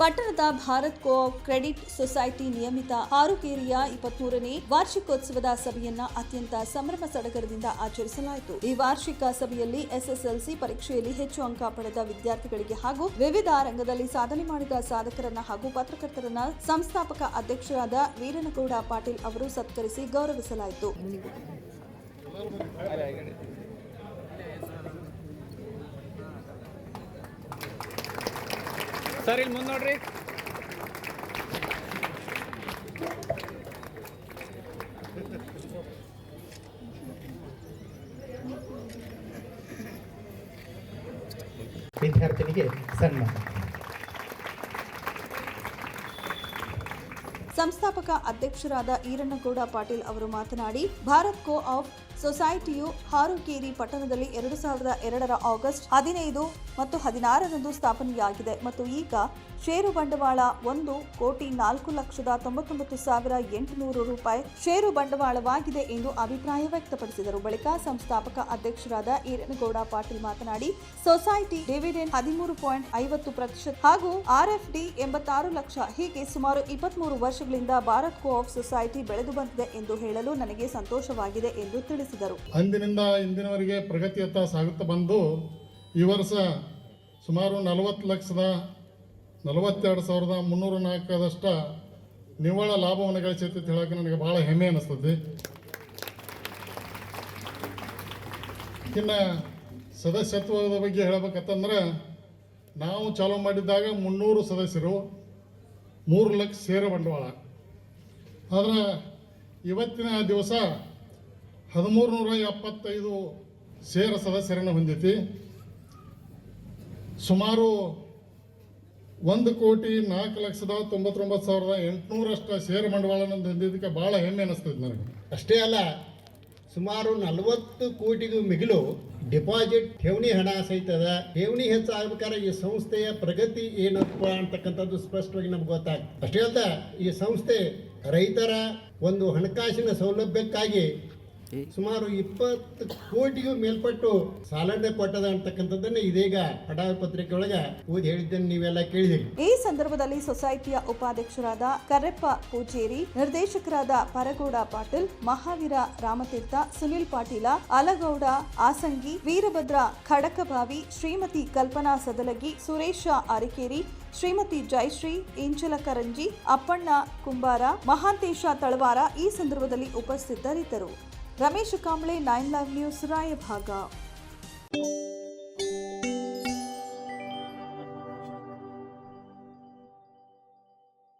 ಪಟ್ಟಣದ ಭಾರತ್ ಕೋ credit society ನಿಯಮಿತ ಆರುಕೇರಿಯ ಇಪ್ಪತ್ಮೂರನೇ ವಾರ್ಷಿಕೋತ್ಸವದ ಸಭೆಯನ್ನ ಅತ್ಯಂತ ಸಂಭ್ರಮ ಸಡಗರದಿಂದ ಆಚರಿಸಲಾಯಿತು. ಈ ವಾರ್ಷಿಕ ಸಭೆಯಲ್ಲಿ ಎಸ್ಎಸ್ಎಲ್ಸಿ ಪರೀಕ್ಷೆಯಲ್ಲಿ ಹೆಚ್ಚು ಅಂಕ ಪಡೆದ ವಿದ್ಯಾರ್ಥಿಗಳಿಗೆ ಹಾಗೂ ವಿವಿಧ ರಂಗದಲ್ಲಿ ಸಾಧನೆ ಮಾಡಿದ ಸಾಧಕರನ್ನ ಹಾಗೂ ಪತ್ರಕರ್ತರನ್ನ ಸಂಸ್ಥಾಪಕ ಅಧ್ಯಕ್ಷರಾದ ವೀರನಗೌಡ ಪಾಟೀಲ್ ಅವರು ಸತ್ಕರಿಸಿ ಗೌರವಿಸಲಾಯಿತು. ಸರ್ ಇಲ್ಲಿ ಮುಂದೆ ನೋಡ್ರಿ. ವಿದ್ಯಾರ್ಥಿನಿಗೆ ಸನ್ಮಾನ. ಸಂಸ್ಥಾಪಕ ಅಧ್ಯಕ್ಷರಾದ ಈರಣ್ಣಗೌಡ ಪಾಟೀಲ್ ಅವರು ಮಾತನಾಡಿ, ಭಾರತ್ ಕೋ ಆಫ್ ಸೊಸೈಟಿಯು ಹಾರುಕೇರಿ ಪಟ್ಟಣದಲ್ಲಿ ಎರಡು ಸಾವಿರದ ಎರಡರ ಆಗಸ್ಟ್ ಹದಿನೈದು ಮತ್ತು ಹದಿನಾರರಂದು ಸ್ಥಾಪನೆಯಾಗಿದೆ ಮತ್ತು ಈಗ ಷೇರು ಬಂಡವಾಳ ಒಂದು ಕೋಟಿ ನಾಲ್ಕು ಲಕ್ಷದ ತೊಂಬತ್ತೊಂಬತ್ತು ಸಾವಿರ ಎಂಟುನೂರು ರೂಪಾಯಿ ಷೇರು ಬಂಡವಾಳವಾಗಿದೆ ಎಂದು ಅಭಿಪ್ರಾಯ ವ್ಯಕ್ತಪಡಿಸಿದರು. ಬಳಿಕ ಸಂಸ್ಥಾಪಕ ಅಧ್ಯಕ್ಷರಾದ ಈರನಗೌಡ ಪಾಟೀಲ್ ಮಾತನಾಡಿ, ಸೊಸೈಟಿ ಡಿವಿಡೆಂಡ್ ಹದಿಮೂರು ಪಾಯಿಂಟ್ ಐವತ್ತು ಪ್ರತಿಶತ ಹಾಗೂ ಆರ್ಎಫ್ಡಿ ಎಂಬತ್ತಾರು ಲಕ್ಷ, ಹೀಗೆ ಸುಮಾರು ಇಪ್ಪತ್ಮೂರು ವರ್ಷಗಳಿಂದ ಭಾರತ್ ಕೋ ಆಫ್ ಸೊಸೈಟಿ ಬೆಳೆದು ಬಂದಿದೆ ಎಂದು ಹೇಳಲು ನನಗೆ ಸಂತೋಷವಾಗಿದೆ ಎಂದು ತಿಳಿಸಿದರು. ಅಂದಿನಿಂದ ಇಂದಿನವರೆಗೆ ಪ್ರಗತಿಯತ್ತ ಸಾಗುತ್ತಾ ಬಂದು ಈ ವರ್ಷ ಸುಮಾರು ನಲವತ್ತು ಲಕ್ಷದ ನಲವತ್ತೆರಡು ಸಾವಿರದ ಮುನ್ನೂರ ನಾಲ್ಕರಷ್ಟು ನಿವ್ವಳ ಲಾಭವನ್ನು ಗಳಿಸೈತೆ ಅಂತ ಹೇಳೋಕೆ ನನಗೆ ಭಾಳ ಹೆಮ್ಮೆ ಅನ್ನಿಸ್ತದೆ. ಇನ್ನು ಸದಸ್ಯತ್ವದ ಬಗ್ಗೆ ಹೇಳ್ಬೇಕಂತಂದ್ರೆ ನಾವು ಚಾಲೂ ಮಾಡಿದ್ದಾಗ ಮುನ್ನೂರು ಸದಸ್ಯರು ಮೂರು ಲಕ್ಷ ಷೇರು ಬಂಡವಾಳ. ಆದರೆ ಇವತ್ತಿನ ದಿವಸ ಹದಿಮೂರು ನೂರ ಎಪ್ಪತ್ತೈದು ಷೇರ ಸದಸ್ಯರನ್ನು ಹೊಂದೈತಿ. ಸುಮಾರು ಒಂದು ಕೋಟಿ ನಾಲ್ಕು ಲಕ್ಷದ ತೊಂಬತ್ತೊಂಬತ್ತು ಸಾವಿರದ ಎಂಟುನೂರಷ್ಟು ಷೇರು ಬಂಡವಾಳನ ಹೊಂದಿದ್ದಕ್ಕೆ ಭಾಳ ಹೆಮ್ಮೆ ಅನ್ನಿಸ್ತದೆ ನನಗೆ. ಅಷ್ಟೇ ಅಲ್ಲ ಸುಮಾರು ನಲವತ್ತು ಕೋಟಿಗೂ ಮಿಗಿಲು ಡಿಪಾಸಿಟ್ ಠೇವಣಿ ಹಣ ಸಹಿತದ ಠೇವಣಿ ಹೆಚ್ಚಾಗಬೇಕಾದ್ರೆ ಈ ಸಂಸ್ಥೆಯ ಪ್ರಗತಿ ಏನಪ್ಪ ಅಂತಕ್ಕಂಥದ್ದು ಸ್ಪಷ್ಟವಾಗಿ ನಮ್ಗೆ ಗೊತ್ತಾಗ್ತದೆ. ಅಷ್ಟೇ ಈ ಸಂಸ್ಥೆ ರೈತರ ಒಂದು ಹಣಕಾಸಿನ ಸೌಲಭ್ಯಕ್ಕಾಗಿ ಸುಮಾರು ಇಪ್ಪತ್ತು ಕೋಟಿಗೂ ಮೇಲ್ಪಟ್ಟು ಸಾಲನೆ ಕೊಟ್ಟದ ಅಂತಕ್ಕಂಥದ್ದನ್ನ ಇದೀಗ ಪಟಾ ಪತ್ರಿಕೆ ಒಳಗ ಓದಿ ಹೇಳಿದ್ದನ್ನು ನೀವೆಲ್ಲ ಕೇಳಿದಿರಿ. ಈ ಸಂದರ್ಭದಲ್ಲಿ ಸೊಸೈಟಿಯ ಉಪಾಧ್ಯಕ್ಷರಾದ ಕರೆಪ್ಪ ಪೂಜೇರಿ ನಿರ್ದೇಶಕರಾದ ಪರಗೌಡ ಪಾಟೀಲ್ ಮಹಾವೀರ ರಾಮತೀರ್ಥ ಸುನಿಲ್ ಪಾಟೀಲ ಅಲಗೌಡ ಆಸಂಗಿ ವೀರಭದ್ರ ಖಡಕಭಾವಿ ಶ್ರೀಮತಿ ಕಲ್ಪನಾ ಸದಲಗಿ ಸುರೇಶ ಅರಿಕೇರಿ ಶ್ರೀಮತಿ ಜಯಶ್ರೀ ಇಂಚಲಕರಂಜಿ ಅಪ್ಪಣ್ಣ ಕುಂಬಾರ ಮಹಾಂತೇಶ ತಳವಾರ ಈ ಸಂದರ್ಭದಲ್ಲಿ ಉಪಸ್ಥಿತರಿದ್ದರು. Ramesh Kamble nine live news Raibag.